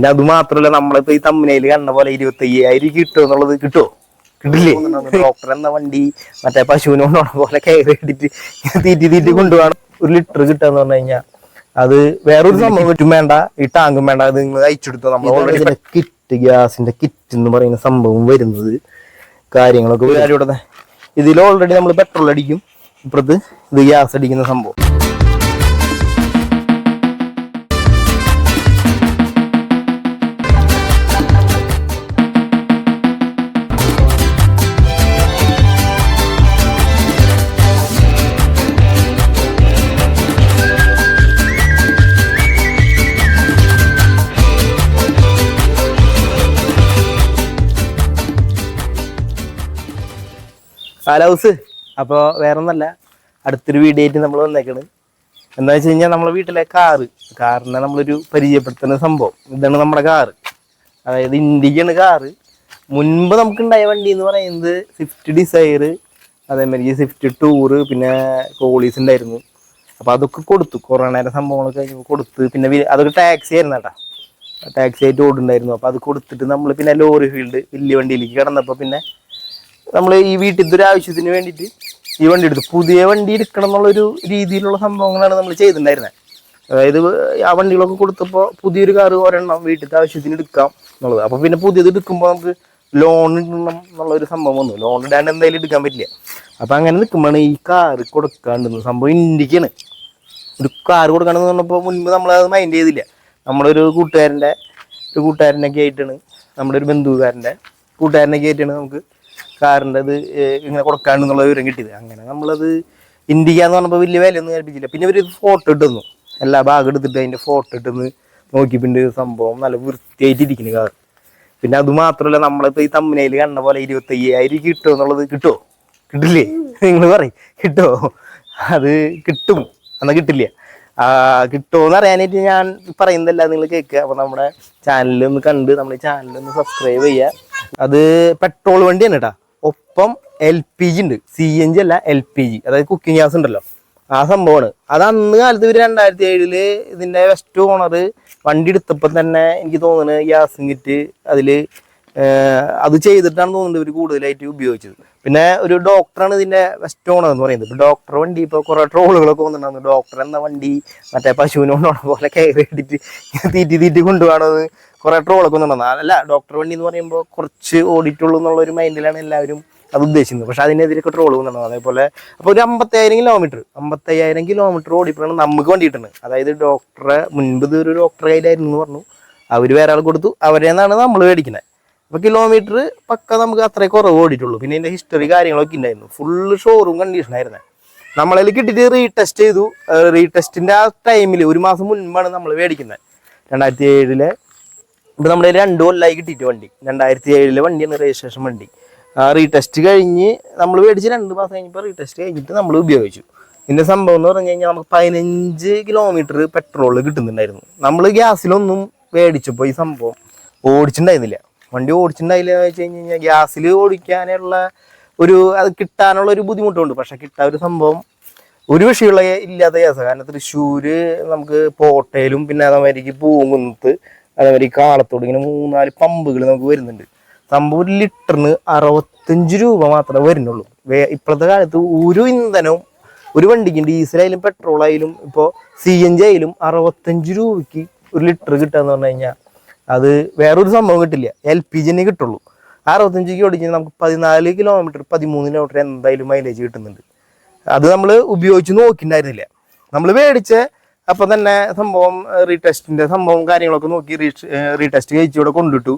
പിന്നെ അത് മാത്രല്ല നമ്മളിപ്പോ ഈ തമ്മിനയിൽ കണ്ട പോലെ ഇരുപത്തി അയ്യായിരം കിട്ടുമോ എന്നുള്ളത് കിട്ടുമോ കിട്ടില്ലേ? ഡോക്ടർ എന്ന വണ്ടി മറ്റേ പശുവിനെ കൊണ്ടുപോണ പോലെ കയറി ഇട്ടിട്ട് തീറ്റി തീറ്റി കൊണ്ടുപോകണം ഒരു ലിറ്റർ കിട്ടാന്ന് പറഞ്ഞു കഴിഞ്ഞാൽ അത് വേറൊരു സംഭവം കിട്ടും വേണ്ട. ഈ ടാങ്കും വേണ്ട അത് നിങ്ങൾ അയച്ചെടുത്തോ? നമ്മൾ ഓൾറെഡി കിറ്റ് ഗ്യാസിന്റെ കിറ്റ് എന്ന് പറയുന്ന സംഭവം വരുന്നത്. കാര്യങ്ങളൊക്കെ ഇതിൽ ഓൾറെഡി നമ്മൾ പെട്രോൾ അടിക്കും. ഇപ്പുറത്ത് ഇത് ഗ്യാസ് അടിക്കുന്ന സംഭവം. ഹൗസ് അപ്പോൾ വേറൊന്നല്ല അടുത്തൊരു വീഡിയോയിട്ട് നമ്മൾ വന്നേക്കണ്. എന്താ വെച്ച് കഴിഞ്ഞാൽ നമ്മളെ വീട്ടിലെ കാറ്. കാറിനെ നമ്മളൊരു പരിചയപ്പെടുത്തുന്ന സംഭവം. ഇതാണ് നമ്മുടെ കാറ്. അതായത് ഇന്ത്യക്കാണ് കാറ്. മുൻപ് നമുക്കുണ്ടായ വണ്ടി എന്ന് പറയുന്നത് സ്വിഫ്റ്റ് ഡിസൈർ അതേമാതിരി സ്വിഫ്റ്റ് ടൂറ് പിന്നെ കോളീസ് ഉണ്ടായിരുന്നു അപ്പോൾ അതൊക്കെ കൊടുത്തു. കൊറോണയുടെ സംഭവങ്ങളൊക്കെ കഴിഞ്ഞപ്പോൾ കൊടുത്ത്. പിന്നെ അതൊക്കെ ടാക്സി ആയിരുന്നു കേട്ടാ. ടാക്സി ആയിട്ട് ഓടുണ്ടായിരുന്നു അപ്പോൾ അത് കൊടുത്തിട്ട് നമ്മൾ പിന്നെ ലോറി ഫീൽഡ് വലിയ വണ്ടിയിലേക്ക് കിടന്നപ്പോൾ പിന്നെ നമ്മൾ ഈ വീട്ടിൽ ഇതൊരു ആവശ്യത്തിന് വേണ്ടിയിട്ട് ഈ വണ്ടി എടുത്തു പുതിയ വണ്ടി എടുക്കണം എന്നുള്ളൊരു രീതിയിലുള്ള സംഭവങ്ങളാണ് നമ്മൾ ചെയ്തിട്ടുണ്ടായിരുന്നത് അതായത് ആ വണ്ടികളൊക്കെ കൊടുത്തപ്പോൾ പുതിയൊരു കാറ് ഒരെണ്ണം വീട്ടിലത്തെ ആവശ്യത്തിന് എടുക്കാം എന്നുള്ളത്. അപ്പോൾ പിന്നെ പുതിയത് എടുക്കുമ്പോൾ നമുക്ക് ലോൺ ഇടണം എന്നുള്ളൊരു സംഭവം വന്നു. ലോൺ ഇടാണ്ട് എന്തായാലും എടുക്കാൻ പറ്റില്ല. അപ്പോൾ അങ്ങനെ നിൽക്കുമ്പോഴാണ് ഈ കാറ് കൊടുക്കാണ്ടെന്ന് സംഭവം ഇന്ത്യക്കാണ്. ഒരു കാറ് കൊടുക്കണമെന്ന് പറഞ്ഞപ്പോൾ മുൻപ് നമ്മളത് മൈൻഡ് ചെയ്തില്ല. നമ്മളൊരു കൂട്ടുകാരന്റെ ഒരു കൂട്ടുകാരനൊക്കെ ആയിട്ടാണ് നമ്മുടെ ഒരു ബന്ധുക്കാരന്റെ കൂട്ടുകാരനൊക്കെ ആയിട്ടാണ് നമുക്ക് കാറിന്റെ ഇത് ഇങ്ങനെ കൊടുക്കാണ്ടെന്നുള്ള വിവരം കിട്ടിയത് അങ്ങനെ നമ്മളത് ഇന്ത്യ എന്ന് പറഞ്ഞപ്പോൾ വലിയ വിലയൊന്നും കൽപ്പിച്ചില്ല പിന്നെ ഒരു ഫോട്ടോ ഇട്ടുന്നു എല്ലാ ഭാഗം എടുത്തിട്ട് അതിന്റെ ഫോട്ടോ ഇട്ടെന്ന് നോക്കിപ്പിന്റെ സംഭവം നല്ല വൃത്തിയായിട്ട് വൃത്തിയായിട്ടിരിക്കുന്നു കാർ പിന്നെ അത് മാത്രമല്ല നമ്മളിപ്പോൾ ഈ തമ്മിനയിൽ കണ്ട പോലെ ഇരുപത്തി അയ്യായിരം കിട്ടുമോ എന്നുള്ളത് കിട്ടുമോ കിട്ടില്ലേ? നിങ്ങൾ പറയും. കിട്ടുമോ അത് കിട്ടും. എന്നാൽ കിട്ടില്ല. ആ, കിട്ടുമോന്ന് അറിയാനായിട്ട് ഞാൻ പറയുന്നതല്ല നിങ്ങൾ കേൾക്കുക. അപ്പോൾ നമ്മുടെ ചാനലിൽ ഒന്ന് കണ്ട് നമ്മുടെ ചാനലിൽ ഒന്ന് സബ്സ്ക്രൈബ് ചെയ്യുക. അത് പെട്രോൾ വണ്ടിയാണ് കേട്ടോ ഒപ്പം എൽ പി ജി ഉണ്ട്. സി എൻ ജി അല്ല എൽ പി ജി അതായത് കുക്കിംഗ് ഗ്യാസ് ഉണ്ടല്ലോ. ആ സംഭവമാണ്. അത് അന്ന് കാലത്ത് ഇവർ രണ്ടായിരത്തി ഏഴിൽ ഇതിന്റെ വെസ്റ്റ് ഓണർ വണ്ടി എടുത്തപ്പോൾ തന്നെ എനിക്ക് തോന്നുന്നു ഗ്യാസും കിറ്റ് അതിൽ അത് ചെയ്തിട്ടാണ് തോന്നുന്നത് ഇവർ കൂടുതലായിട്ട് ഉപയോഗിച്ചത്. പിന്നെ ഒരു ഡോക്ടറാണ് ഇതിന്റെ വെസ്റ്റ് ഓണർ എന്ന് പറയുന്നത്. ഇപ്പൊ ഡോക്ടർ വണ്ടി ഇപ്പൊ കുറേ ട്രോളുകളൊക്കെ വന്നിട്ടുണ്ടായിരുന്നു. ഡോക്ടർ എന്ന വണ്ടി മറ്റേ പശുവിനെ കൊണ്ടുപോണ പോലെ കയറി ഇട്ടിട്ട് തീറ്റി തീറ്റി കൊണ്ടുപോകണത് കുറെ ട്രോളൊക്കെ ഒന്നും അല്ല ഡോക്ടർ വണ്ടി എന്ന് പറയുമ്പോൾ കുറച്ച് ഓടിയിട്ടുള്ളൂ എന്നുള്ള ഒരു മൈൻഡിലാണ് എല്ലാവരും അത് ഉദ്ദേശിക്കുന്നത് പക്ഷെ അതിനെതിരെയൊക്കെ ട്രോൾ വന്നിട്ടുണ്ട് അതേപോലെ അപ്പോൾ ഒരു അമ്പത്തയ്യായിരം കിലോമീറ്റർ അമ്പത്തയ്യായിരം കിലോമീറ്റർ ഓടിപ്പോഴാണ് നമുക്ക് വേണ്ടിയിട്ടുണ്ട്. അതായത് ഡോക്ടറെ മുൻപ് ഒരു ഡോക്ടർ കയ്യിലായിരുന്നു എന്ന് പറഞ്ഞു. അവർ വേറെ ആൾ കൊടുത്തു. അവരെ നിന്നാണ് നമ്മൾ മേടിക്കുന്നത് അപ്പോൾ കിലോമീറ്റർ പക്ക നമുക്ക് അത്രേ കുറവ് ഓടിയിട്ടുള്ളൂ. പിന്നെ ഇതിന്റെ ഹിസ്റ്ററി കാര്യങ്ങളൊക്കെ ഉണ്ടായിരുന്നു. ഫുള്ള് ഷോറൂം കണ്ടീഷൻ ആയിരുന്നേ. നമ്മളതിൽ കിട്ടിയിട്ട് റീടെസ്റ്റ് ചെയ്തു. റീടെസ്റ്റിന്റെ ആ ടൈമിൽ ഒരു മാസം മുൻപാണ് നമ്മൾ മേടിക്കുന്നത്. രണ്ടായിരത്തി ഏഴിലെ ഇപ്പൊ നമ്മുടെ രണ്ട് കൊല്ലമായി കിട്ടിയിട്ട് വണ്ടി. രണ്ടായിരത്തി ഏഴിലെ വണ്ടിയാണ് രജിസ്ട്രേഷൻ വണ്ടി. ആ റീടെസ്റ്റ് കഴിഞ്ഞ് നമ്മൾ മേടിച്ച് രണ്ട് മാസം കഴിഞ്ഞപ്പോൾ റീടെസ്റ്റ് കഴിഞ്ഞിട്ട് നമ്മൾ ഉപയോഗിച്ചു. ഇതിന്റെ സംഭവം എന്ന് പറഞ്ഞു കഴിഞ്ഞാൽ നമുക്ക് പതിനഞ്ച് കിലോമീറ്റർ പെട്രോൾ കിട്ടുന്നുണ്ടായിരുന്നു. നമ്മൾ ഗ്യാസിലൊന്നും മേടിച്ചപ്പോൾ ഈ സംഭവം ഓടിച്ചിട്ടുണ്ടായിരുന്നില്ല. വണ്ടി ഓടിച്ചിട്ടുണ്ടായില്ല എന്ന് വെച്ച് കഴിഞ്ഞ് കഴിഞ്ഞാൽ ഗ്യാസിൽ ഓടിക്കാനുള്ള ഒരു അത് കിട്ടാനുള്ള ഒരു ബുദ്ധിമുട്ടുണ്ട്. പക്ഷെ കിട്ടാൻ ഒരു സംഭവം ഒരു വിഷയമുള്ള ഇല്ലാത്ത ഗ്യാസ് കാരണം തൃശ്ശൂർ നമുക്ക് പോട്ടയിലും പിന്നെ അതേമാതിരിക്ക് പൂങ്കുന്നത്ത് അതേമാതിരി കാളത്തോട് ഇങ്ങനെ മൂന്നാൽ പമ്പുകൾ നമുക്ക് വരുന്നുണ്ട്. സംഭവം ഒരു ലിറ്ററിന് അറുപത്തഞ്ച് രൂപ മാത്രമേ വരുന്നുള്ളൂ. ഇപ്പോഴത്തെ കാലത്ത് ഒരു ഇന്ധനവും ഒരു വണ്ടിക്ക് ഡീസലായാലും പെട്രോൾ ആയാലും ഇപ്പോൾ സി എൻ ജി ആയാലും അറുപത്തഞ്ച് രൂപയ്ക്ക് ഒരു ലിറ്റർ കിട്ടുകയെന്ന് പറഞ്ഞു കഴിഞ്ഞാൽ അത് വേറൊരു സംഭവം കിട്ടില്ല. എൽ പി ജി തന്നെ കിട്ടുള്ളൂ. ആ അറുപത്തഞ്ചിക്ക് ഓടിച്ച് നമുക്ക് പതിനാല് കിലോമീറ്റർ പതിമൂന്ന് കിലോമീറ്റർ എന്തായാലും മൈലേജ് കിട്ടുന്നുണ്ട്. അത് നമ്മൾ ഉപയോഗിച്ച് നോക്കിണ്ടായിരുന്നില്ല. നമ്മൾ മേടിച്ച അപ്പം തന്നെ സംഭവം റീടെസ്റ്റിന്റെ സംഭവം കാര്യങ്ങളൊക്കെ നോക്കി റീടെസ്റ്റ് കഴിച്ചിവിടെ കൊണ്ടിട്ടു.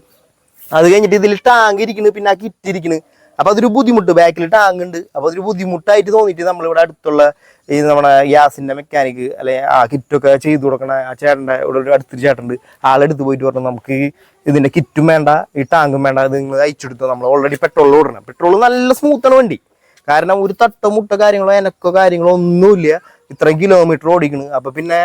അത് കഴിഞ്ഞിട്ട് ഇതിൽ ടാങ്ക് ഇരിക്കുന്നു പിന്നെ ആ കിറ്റ് ഇരിക്കുന്നു അപ്പൊ അതൊരു ബുദ്ധിമുട്ട് ബാക്കിൽ ടാങ്ക് ഉണ്ട്. അപ്പൊ അതൊരു ബുദ്ധിമുട്ടായിട്ട് തോന്നിയിട്ട് നമ്മളിവിടെ അടുത്തുള്ള ഈ നമ്മുടെ ഗ്യാസിന്റെ മെക്കാനിക് അല്ലെ ആ കിറ്റൊക്കെ ചെയ്തു കൊടുക്കണ ആ ചേട്ടന്റെ ഇവിടെ ഒരു അടുത്തൊരു ചേട്ടനുണ്ട്. ആളെടുത്ത് പോയിട്ട് പറഞ്ഞു നമുക്ക് ഇതിന്റെ കിറ്റും വേണ്ട ഈ ടാങ്കും വേണ്ട ഇത് നിങ്ങൾ അയച്ചെടുത്തോ നമ്മൾ ഓൾറെഡി പെട്രോൾ ഓടണം. പെട്രോൾ നല്ല സ്മൂത്താണ് വണ്ടി. കാരണം ഒരു തട്ടോ മുട്ടോ കാര്യങ്ങളോ എനക്കോ കാര്യങ്ങളോ ഒന്നുമില്ല. ഇത്രയും കിലോമീറ്റർ ഓടിക്കണ്. അപ്പൊ പിന്നെ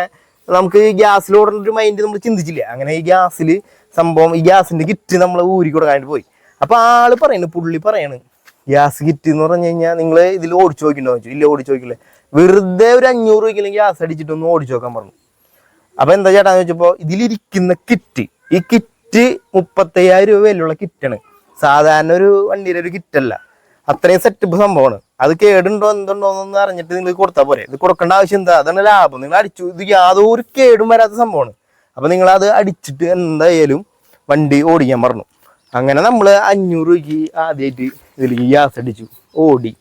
നമുക്ക് ഈ ഗ്യാസിൽ ഓടുന്ന ഒരു മൈൻഡ് നമ്മൾ ചിന്തിച്ചില്ല. അങ്ങനെ ഈ ഗ്യാസിൽ സംഭവം ഈ ഗ്യാസിന്റെ കിറ്റ് നമ്മൾ ഊരി കൊടുക്കാനായിട്ട് പോയി. അപ്പൊ ആൾ പറയുന്നു പുള്ളി പറയാണ് ഗ്യാസ് കിറ്റ് എന്ന് പറഞ്ഞു കഴിഞ്ഞാൽ നിങ്ങൾ ഇതിൽ ഓടിച്ചു നോക്കിണ്ടോ ചോദിച്ചു. ഇല്ല ഓടിച്ചു നോക്കില്ലേ വെറുതെ ഒരു അഞ്ഞൂറ് രൂപയ്ക്ക് ഗ്യാസ് അടിച്ചിട്ട് ഒന്ന് ഓടിച്ചു നോക്കാൻ പറഞ്ഞു. അപ്പൊ എന്താ ചേട്ടാന്ന് വെച്ചപ്പോ ഇതിലിരിക്കുന്ന കിറ്റ് ഈ കിറ്റ് മുപ്പത്തയ്യായിരം രൂപ വിലയുള്ള കിറ്റാണ് സാധാരണ ഒരു വണ്ടിയുടെ ഒരു കിറ്റല്ല അത്രയും സെറ്റപ്പ് സംഭവമാണ്. അത് കേടുണ്ടോ എന്തുണ്ടോ എന്നൊന്നും അറിഞ്ഞിട്ട് നിങ്ങൾ കൊടുത്താൽ പോരെ. ഇത് കൊടുക്കേണ്ട ആവശ്യം എന്താ? അതാണ് ലാഭം. നിങ്ങൾ അടിച്ചു. ഇത് യാതൊരു കേടും വരാത്ത സംഭവമാണ്. അപ്പൊ നിങ്ങൾ അത് അടിച്ചിട്ട് എന്തായാലും വണ്ടി ഓടിക്കാൻ പറഞ്ഞു. അങ്ങനെ നമ്മൾ അഞ്ഞൂറ് രൂപയ്ക്ക് ആദ്യമായിട്ട് ഇതിലേക്ക് ഗ്യാസ് അടിച്ചു. ഓടി.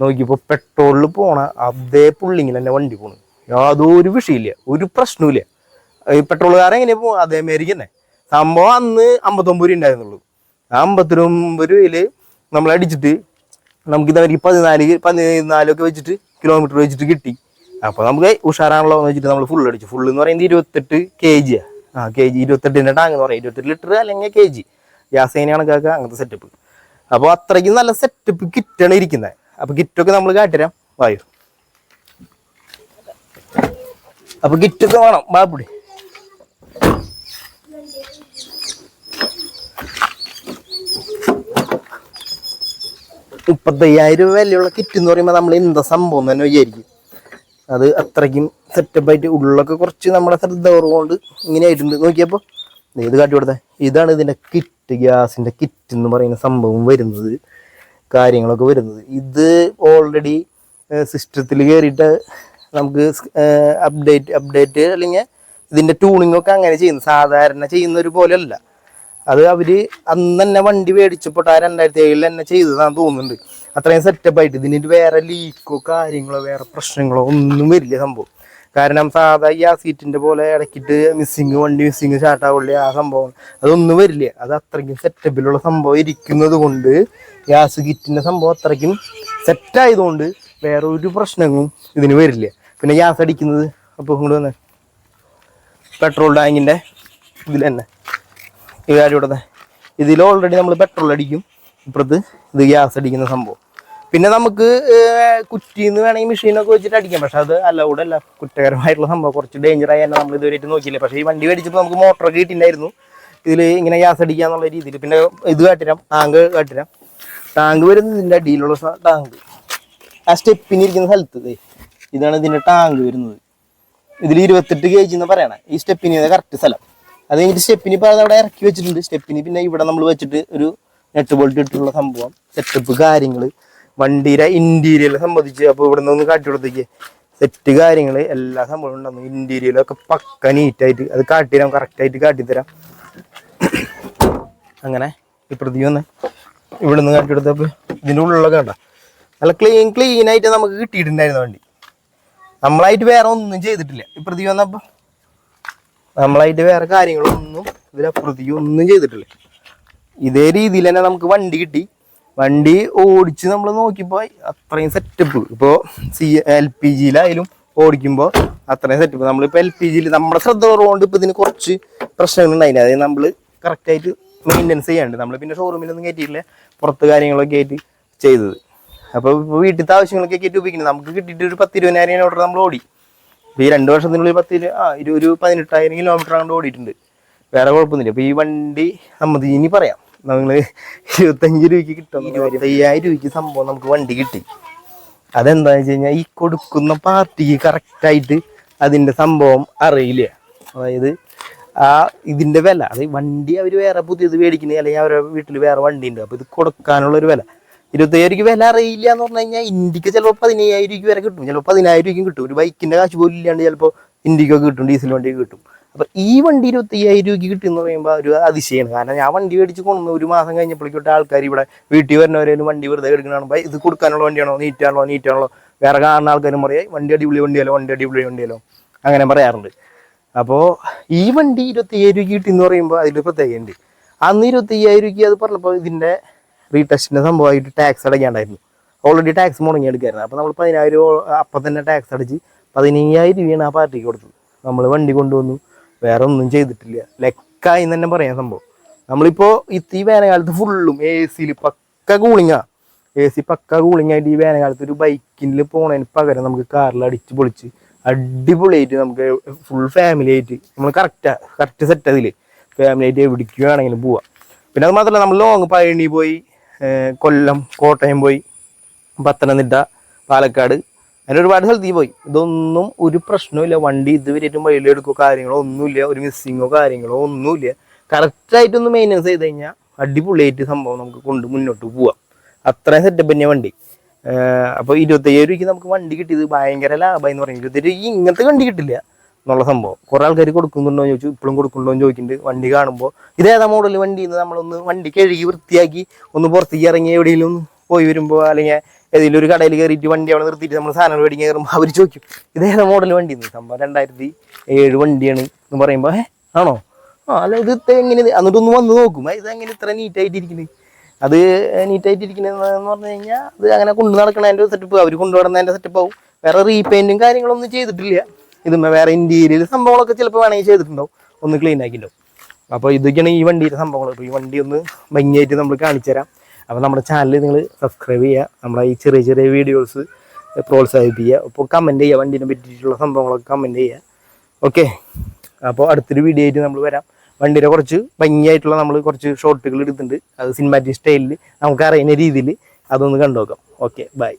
നോക്കിയപ്പോൾ പെട്രോളിൽ പോണ അതേ പുള്ളിങ്ങിൽ തന്നെ വണ്ടി പോണു. യാതൊരു വിഷയമില്ല. ഒരു പ്രശ്നവുമില്ല. ഈ പെട്രോളുകാരൻ എങ്ങനെയാ പോകും അതേമാതിരി തന്നെ. സംഭവം അന്ന് അമ്പത്തൊമ്പത് രൂപ ഉണ്ടായിരുന്നുള്ളൂ. ആ അമ്പത്തിനൊമ്പത് രൂപയിൽ നമ്മൾ അടിച്ചിട്ട് നമുക്ക് ഇതവർക്ക് പതിനാല് പതിനാലൊക്കെ വെച്ചിട്ട് കിലോമീറ്റർ വെച്ചിട്ട് കിട്ടി. അപ്പൊ നമുക്ക് ഉഷാറാണല്ലോ വെച്ചിട്ട് നമ്മൾ ഫുൾ അടിച്ചു. ഫുള്ള് എന്ന് പറയുന്നത് ഇരുപത്തെട്ട് കെ ജി ആ കെ ജി ഇരുപത്തെട്ടിന്റെ ടാങ്ക് എന്ന് പറയാം. ഇരുപത്തെട്ട് ലിറ്റർ അല്ലെങ്കിൽ കെ ജി ഗ്യാസ് അതിനെ കണക്കാക്കുക? അങ്ങനത്തെ സെറ്റപ്പ് അപ്പോൾ അത്രയ്ക്കും നല്ല സെറ്റപ്പ് കിറ്റാണ് ഇരിക്കുന്നത്. അപ്പൊ കിറ്റൊക്കെ നമ്മൾ കാട്ടിരാം വായു. അപ്പൊ കിറ്റൊക്കെ വേണം ബാപ്പുടി മുപ്പത്തയ്യായിരം രൂപ വിലയുള്ള കിറ്റ് എന്ന് പറയുമ്പോൾ നമ്മൾ എന്താ സംഭവം തന്നെ വിചാരിക്കും. അത് അത്രയ്ക്കും സെറ്റപ്പ് ആയിട്ട് ഉള്ളൊക്കെ കുറച്ച് നമ്മുടെ ശ്രദ്ധ കുറവുകൊണ്ട് ഇങ്ങനെ ആയിട്ടുണ്ട്. നോക്കിയപ്പോൾ ഇത് കാട്ടി കൊടുത്തേ. ഇതാണ് ഇതിന്റെ കിറ്റ് ഗ്യാസിന്റെ കിറ്റ് എന്ന് പറയുന്ന സംഭവം വരുന്നത് കാര്യങ്ങളൊക്കെ വരുന്നത്. ഇത് ഓൾറെഡി സിസ്റ്റത്തിൽ കയറിയിട്ട് നമുക്ക് അപ്ഡേറ്റ് അപ്ഡേറ്റ് അല്ലെങ്കിൽ ഇതിന്റെ ട്യൂണിംഗ് ഒക്കെ അങ്ങനെ ചെയ്യുന്നു. സാധാരണ ചെയ്യുന്ന ഒരു പോലെയല്ല. അത് അവർ അന്ന് തന്നെ വണ്ടി മേടിച്ചപ്പോൾ ആ രണ്ടായിരത്തി ഏഴിൽ തന്നെ ചെയ്തതാന്ന് തോന്നുന്നുണ്ട്. അത്രയും സെറ്റപ്പ് ആയിട്ട് ഇതിന് വേറെ ലീക്കോ കാര്യങ്ങളോ വേറെ പ്രശ്നങ്ങളോ ഒന്നും വരില്ല സംഭവം. കാരണം സാധാ ഈ ആ സീറ്റിന്റെ പോലെ ഇടയ്ക്കിട്ട് മിസ്സിങ് വണ്ടി മിസ്സിങ് സ്റ്റാർട്ടാവില്ല ആ സംഭവം. അതൊന്നും വരില്ല. അത് അത്രയ്ക്കും സെറ്റപ്പിലുള്ള സംഭവം ഇരിക്കുന്നത് കൊണ്ട് ഗ്യാസ് കിറ്റിന്റെ സംഭവം അത്രയ്ക്കും സെറ്റായതുകൊണ്ട് വേറെ ഒരു പ്രശ്നങ്ങളും ഇതിന് വരില്ല. പിന്നെ ഗ്യാസ് അടിക്കുന്നത് അപ്പോൾ ഇങ്ങോട്ട് വന്നേ. പെട്രോൾ ടാങ്കിന്റെ ഇതിൽ തന്നെ. ഈ കാര്യം ഇവിടെ ഇതിൽ ഓൾറെഡി നമ്മൾ പെട്രോൾ അടിക്കും. ഇപ്പുറത്ത് ഇത് ഗ്യാസ് അടിക്കുന്ന സംഭവം. പിന്നെ നമുക്ക് കുറ്റിന്ന് വേണമെങ്കിൽ മെഷീനൊക്കെ വെച്ചിട്ട് അടിക്കാം. പക്ഷെ അത് അലൗഡ് അല്ല. കുറ്റകരമായിട്ടുള്ള സംഭവം. കുറച്ച് ഡേഞ്ചർ തന്നെ നമ്മൾ ഇതുവരെ നോക്കിയില്ല. പക്ഷേ ഈ വണ്ടി മേടിച്ചപ്പോൾ നമുക്ക് മോട്ടറൊക്കെ കിട്ടിയിട്ടുണ്ടായിരുന്നു. ഇതിൽ ഇങ്ങനെ ഗ്യാസ് അടിക്കുക എന്നുള്ള രീതിയിൽ പിന്നെ ഇത് കാട്ടിരാം. ടാങ്ക് കാട്ടിരാം. ടാങ്ക് വരുന്നത് ഇതിന്റെ അടിയിലുള്ള ടാങ്ക് ആ സ്റ്റെപ്പിന് ഇരിക്കുന്ന സ്ഥലത്ത് ഇതാണ് ഇതിന്റെ ടാങ്ക് വരുന്നത്. ഇതിൽ ഇരുപത്തെട്ട് കെ ജി എന്ന് പറയണേ. ഈ സ്റ്റെപ്പിന് കറക്റ്റ് സ്ഥലം. അത് കഴിഞ്ഞിട്ട് സ്റ്റെപ്പിന് ഇപ്പൊ അവിടെ ഇറക്കി വെച്ചിട്ടുണ്ട്. സ്റ്റെപ്പിന് പിന്നെ ഇവിടെ നമ്മൾ വെച്ചിട്ട് ഒരു നെറ്റ് ബോൾട്ട് ഇട്ടുള്ള സംഭവം. സെറ്റപ്പ് കാര്യങ്ങൾ വണ്ടിയുടെ ഇന്റീരിയർ സംബന്ധിച്ച് അപ്പോൾ ഇവിടെ നിന്ന് ഒന്ന് കാട്ടി കൊടുത്തേക്ക്. സെറ്റ് കാര്യങ്ങൾ എല്ലാ സംഭവം ഉണ്ടാകും ഇന്റീരിയലൊക്കെ പക്ക നീറ്റായിട്ട് അത് കാട്ടിത്തരാം കറക്റ്റായിട്ട് കാട്ടിത്തരാം അങ്ങനെ ഈ പ്രതി വന്ന് ഇവിടെ നിന്ന് കാട്ടി കൊടുത്തപ്പോൾ ഇതിന്റെ ഉള്ളിലൊക്കെ കണ്ട? നല്ല ക്ലീൻ ക്ലീൻ ആയിട്ട് നമുക്ക് കിട്ടിയിട്ടുണ്ടായിരുന്നു വണ്ടി. നമ്മളായിട്ട് വേറെ ഒന്നും ചെയ്തിട്ടില്ല. ഈ പ്രതി വന്നപ്പോൾ നമ്മളായിട്ട് വേറെ കാര്യങ്ങളൊന്നും ഇതിലപ്പുറത്തേക്ക് ഒന്നും ചെയ്തിട്ടില്ല. ഇതേ രീതിയിൽ തന്നെ നമുക്ക് വണ്ടി കിട്ടി. വണ്ടി ഓടിച്ച് നമ്മൾ നോക്കിയപ്പോൾ അത്രയും സെറ്റപ്പ് ഇപ്പോ സി എൽ പി ജിയിലായാലും ഓടിക്കുമ്പോൾ അത്രയും സെറ്റപ്പ് നമ്മളിപ്പോൾ എൽ പി ജിയിൽ നമ്മുടെ ശ്രദ്ധ കുറവുകൊണ്ട് ഇപ്പൊ ഇതിന് കുറച്ച് പ്രശ്നങ്ങൾ ഉണ്ടായിന്. അതായത് നമ്മൾ കറക്റ്റായിട്ട് മെയിന്റെനൻസ് ചെയ്യാണ്ട് നമ്മൾ പിന്നെ ഷോറൂമിലൊന്നും കയറ്റിയില്ല പുറത്ത് കാര്യങ്ങളൊക്കെ ആയിട്ട് ചെയ്തത്. അപ്പോൾ ഇപ്പോൾ വീട്ടിലത്തെ ആവശ്യങ്ങളൊക്കെ കയറ്റി ഉപയോഗിക്കുന്നത് നമുക്ക് കിട്ടിയിട്ട് ഒരു പത്തിരുപതിനായിരം ഓർഡർ നമ്മൾ ഓടി. ഇപ്പൊ ഈ രണ്ട് വർഷത്തിനുള്ളിൽ പത്ത് ഇരു- ആ ഇരു ഒരു പതിനെട്ടായിരം കിലോമീറ്റർ അങ്ങോട്ട് ഓടിയിട്ടുണ്ട്. വേറെ കുഴപ്പമൊന്നുമില്ല. അപ്പൊ ഈ വണ്ടി സംബന്ധിച്ച് ഇനി പറയാം. നമ്മൾ ഇരുപത്തഞ്ച് രൂപയ്ക്ക് കിട്ടും. ഇരുപത്തയ്യായിരം രൂപയ്ക്ക് സംഭവം നമുക്ക് വണ്ടി കിട്ടി. അതെന്താന്ന് വെച്ച് കഴിഞ്ഞാൽ ഈ കൊടുക്കുന്ന പാർട്ടിക്ക് കറക്റ്റായിട്ട് അതിന്റെ സംഭവം അറിയില്ല. അതായത് ആ ഇതിന്റെ വില അത് വണ്ടി അവർ വേറെ പുതിയത് മേടിക്കുന്നത് അല്ലെങ്കിൽ അവരുടെ വീട്ടിൽ വേറെ വണ്ടി ഉണ്ട്. അപ്പൊ ഇത് കൊടുക്കാനുള്ള ഒരു വില. ഇരുപത്തയ്യായിരം രൂപ വില അറിയില്ല എന്ന് പറഞ്ഞു കഴിഞ്ഞാൽ ഇന്ത്യയ്ക്ക് ചിലപ്പോൾ പതിനയ്യായിരം രൂപ വരെ കിട്ടും. ചിലപ്പോൾ പതിനായിരം രൂപയും കിട്ടും. ഒരു ബൈക്കിന്റെ കാശ് പോലും ഇല്ലാണ്ട് ചിലപ്പോൾ ഇന്ത്യക്കൊക്കെ കിട്ടും ഡീസൽ വണ്ടിക്ക് കിട്ടും. അപ്പൊ ഈ വണ്ടി ഇരുപത്തയ്യായിരം രൂപയ്ക്ക് കിട്ടും എന്ന് പറയുമ്പോൾ ഒരു അതിശയമാണ് കാരണം ഞാൻ വണ്ടി മേടിച്ച് കൊണ്ടുവന്ന് ഒരു മാസം കഴിഞ്ഞപ്പോഴേക്കോട്ട് ആൾക്കാർ ഇവിടെ വീട്ടിൽ വരുന്നവരേലും വണ്ടി വെറുതെ എടുക്കണോ ഇത് കൊടുക്കാനുള്ള വണ്ടിയാണോ? നീറ്റാണോ നീറ്റാണോ വേറെ കാണുന്ന ആൾക്കാരും പറയാം വണ്ടി അടിപൊളി വണ്ടിയല്ലോ വണ്ടി അടിപൊളി വണ്ടിയല്ലോ. അങ്ങനെ പറയാറുണ്ട്. അപ്പോൾ ഈ വണ്ടി ഇരുപത്തയ്യായിരം രൂപയ്ക്ക് കിട്ടി എന്ന് പറയുമ്പോൾ അതിൽ പ്രത്യേകത ഉണ്ട് അന്ന് ഇരുപത്തയ്യായിരം രൂപയ്ക്ക് അത് പറഞ്ഞപ്പോൾ ഇതിന്റെ റീടെസ്റ്റിന്റെ സംഭവമായിട്ട് ടാക്സ് അടയ്ക്കാണ്ടായിരുന്നു. ഓൾറെഡി ടാക്സ് മുടങ്ങി എടുക്കായിരുന്നു അപ്പോൾ നമ്മൾ പതിനായിരം അപ്പം തന്നെ ടാക്സ് അടച്ച് പതിനയ്യായിരം രൂപയാണ് ആ പാർട്ടിക്ക് കൊടുത്തത്. നമ്മൾ വണ്ടി കൊണ്ടുവന്നു. വേറെ ഒന്നും ചെയ്തിട്ടില്ല. ലെക്കായി തന്നെ പറയാം സംഭവം. നമ്മളിപ്പോൾ ഈ വേനൽക്കാലത്ത് ഫുള്ളും എ സിയിൽ പക്ക കൂളിങ്ങാ എ സി പക്ക കൂളിംഗ് ആയിട്ട് ഈ വേനൽക്കാലത്ത് ഒരു ബൈക്കിൽ പോണതിന് പകരം നമുക്ക് കാറിൽ അടിച്ച് പൊളിച്ച് അടിപൊളിയായിട്ട് നമുക്ക് ഫുൾ ഫാമിലി ആയിട്ട് നമ്മൾ കറക്റ്റാ കറക്റ്റ് സെറ്റ് അതിൽ ഫാമിലി ആയിട്ട് എവിടേക്ക് വേണമെങ്കിലും പോവാം. പിന്നെ അത് മാത്രമല്ല നമ്മൾ ലോങ് പഴനി പോയി കൊല്ലം കോട്ടയം പോയി പത്തനംതിട്ട പാലക്കാട്. അങ്ങനെ ഒരുപാട് സ്ഥലത്തേക്ക് പോയി. ഇതൊന്നും ഒരു പ്രശ്നവുമില്ല. വണ്ടി ഇതുവരെയായിട്ടും വഴിയിലെടുക്കോ കാര്യങ്ങളോ ഒന്നുമില്ല. ഒരു മിസ്സിങ്ങോ കാര്യങ്ങളോ ഒന്നുമില്ല. കറക്റ്റായിട്ടൊന്ന് മെയിന്റെനൻസ് ചെയ്ത് കഴിഞ്ഞാൽ അടിപൊളിയായിട്ട് സംഭവം നമുക്ക് കൊണ്ട് മുന്നോട്ട് പോവാം. അത്രയും സെറ്റപ്പ് തന്നെ വണ്ടി. അപ്പോൾ ഇരുപത്തയ്യായിരം രൂപയ്ക്ക് നമുക്ക് വണ്ടി കിട്ടിയത് ഭയങ്കര ലാഭമായി എന്ന് പറയുന്നത്. ഇരുപത്തയ്യായിരം ഇങ്ങനത്തെ വണ്ടി കിട്ടില്ല. എന്നുള്ള സംഭവം. കുറേ ആൾക്കാർ കൊടുക്കുന്നുണ്ടോ ചോദിച്ചു. ഇപ്പോഴും കൊടുക്കുന്നുണ്ടോ എന്ന് ചോദിക്കുന്നുണ്ട്. വണ്ടി കാണുമ്പോൾ ഇതേതാ മോഡൽ വണ്ടി എന്ന് നമ്മളൊന്ന് വണ്ടി കഴുകി വൃത്തിയാക്കി ഒന്ന് പുറത്തേക്ക് ഇറങ്ങി എവിടെയെങ്കിലും പോയി വരുമ്പോൾ അല്ലെങ്കിൽ ഏതെങ്കിലും ഒരു കടയിൽ കയറിയിട്ട് വണ്ടി അവിടെ നിർത്തിയിട്ട് നമ്മൾ സാധനം മേടിക്കാൻ കയറുമ്പോൾ അവർ ചോദിക്കും ഇതേതാ മോഡൽ വണ്ടി? എന്ന് സംഭവം രണ്ടായിരത്തി ഏഴ് വണ്ടിയാണ് എന്ന് പറയുമ്പോൾ ഏ ആണോ? ആ അല്ല ഇത് എങ്ങനെ? എന്നിട്ടൊന്ന് വന്ന് നോക്കും "ആ, ഇത് എങ്ങനെ ഇത്ര നീറ്റായിട്ടിരിക്കുന്നത് അത് നീറ്റായിട്ടിരിക്കുന്നതെന്ന് പറഞ്ഞു കഴിഞ്ഞാൽ അത് അങ്ങനെ കൊണ്ടു നടക്കണതിന്റെ സെറ്റപ്പ് അവർ കൊണ്ടുനടന്നതിന്റെ സെറ്റപ്പ് ആവും. വേറെ റീപെയിന്റും കാര്യങ്ങളൊന്നും ചെയ്തിട്ടില്ല. ഇതുമ്മ വേറെ ഇന്റീരിയൽ സംഭവങ്ങളൊക്കെ ചിലപ്പോൾ വേണമെങ്കിൽ ചെയ്തിട്ടുണ്ടാവും. ഒന്ന് ക്ലീൻ ആക്കിയിട്ടുണ്ടാവും. അപ്പോൾ ഇതൊക്കെയാണ് ഈ വണ്ടിയുടെ സംഭവങ്ങൾ അപ്പോൾ ഈ വണ്ടി ഒന്ന് ഭംഗിയായിട്ട് നമ്മൾ കാണിച്ചു തരാം. അപ്പോൾ നമ്മുടെ ചാനൽ നിങ്ങൾ സബ്സ്ക്രൈബ് ചെയ്യുക. നമ്മുടെ ഈ ചെറിയ ചെറിയ വീഡിയോസ് പ്രോത്സാഹിപ്പിക്കുക. അപ്പോൾ കമന്റ് ചെയ്യുക വണ്ടീനെ പറ്റിയിട്ടുള്ള സംഭവങ്ങളൊക്കെ കമന്റ് ചെയ്യുക. ഓക്കെ അപ്പോൾ അടുത്തൊരു വീഡിയോ ആയിട്ട് നമ്മൾ വരാം. വണ്ടിയുടെ കുറച്ച് ഭംഗിയായിട്ടുള്ള നമ്മൾ കുറച്ച് ഷോട്ടുകൾ എടുത്തിട്ടുണ്ട്. അത് സിനിമാറ്റിക് സ്റ്റൈലിൽ നമുക്ക് അറിയുന്ന രീതിയിൽ അതൊന്ന് കണ്ടു നോക്കാം. Okay bye